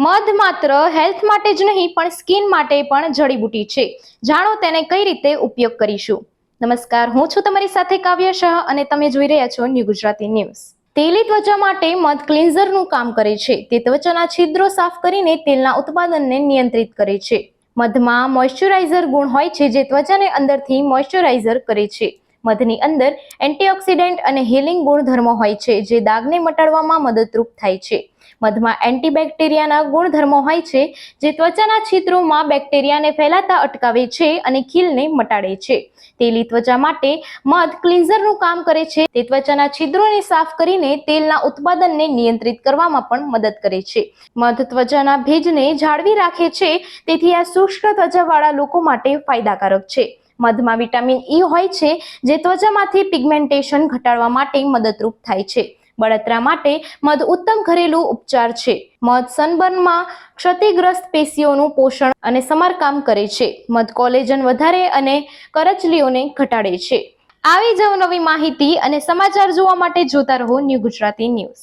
મધ માત્ર હેલ્થ માટે જ નહીં, પણ સ્કિન માટે પણ જડીબુટી છે. જાણો તેને કઈ રીતે ઉપયોગ કરીશું. નમસ્કાર, હું છું તમારી સાથે કાવ્ય શાહ અને તમે જોઈ રહ્યા છો ન્યૂ ગુજરાતી ન્યૂઝ તેલી ત્વચા માટે મધ ક્લિન્ઝરનું કામ કરે છે. તે ત્વચાના છિદ્રો સાફ કરીને તેલના ઉત્પાદનને નિયંત્રિત કરે છે. મધમાં મોઇશ્ચરાઇઝર ગુણ હોય છે, જે ત્વચાને અંદરથી મોઇશ્ચરાઇઝર કરે છે. મધની અંદર એન્ટીઓક્સિડન્ટ અને હિલિંગ ગુણધર્મો હોય છે, જે દાગને મટાડવામાં મદદરૂપ થાય છે. મધમાં એન્ટીબેક્ટેરિયાના ગુણધર્મો હોય છે, જે ત્વચાના છિદ્રોમાં બેક્ટેરિયાને ફેલાતા અટકાવે છે અને ખીલને મટાડે છે. તેલી ત્વચા માટે મધ ક્લિન્ઝરનું કામ કરે છે. તે ત્વચાના છિદ્રોને સાફ કરીને તેલના ઉત્પાદનને નિયંત્રિત કરવામાં પણ મદદ કરે છે. મધ ત્વચાના ભેજને જાળવી રાખે છે, તેથી આ શુષ્ક ત્વચાવાળા લોકો માટે ફાયદાકારક છે. મધમાં વિટામિન ઈ હોય છે, જે ત્વચામાંથી પિગમેન્ટેશન ઘટાડવા માટે મદદરૂપ થાય છે. બળતરા માટે મધ ઉત્તમ ઘરેલું ઉપચાર છે. મધ સનબર્નમાં ક્ષતિગ્રસ્ત પેશીઓનું પોષણ અને સમારકામ કરે છે. મધ કોલેજન વધારે અને કરચલીઓને ઘટાડે છે. આવી જ નવી માહિતી અને સમાચાર જોવા માટે જોતા રહો ન્યૂ ગુજરાતી ન્યૂઝ.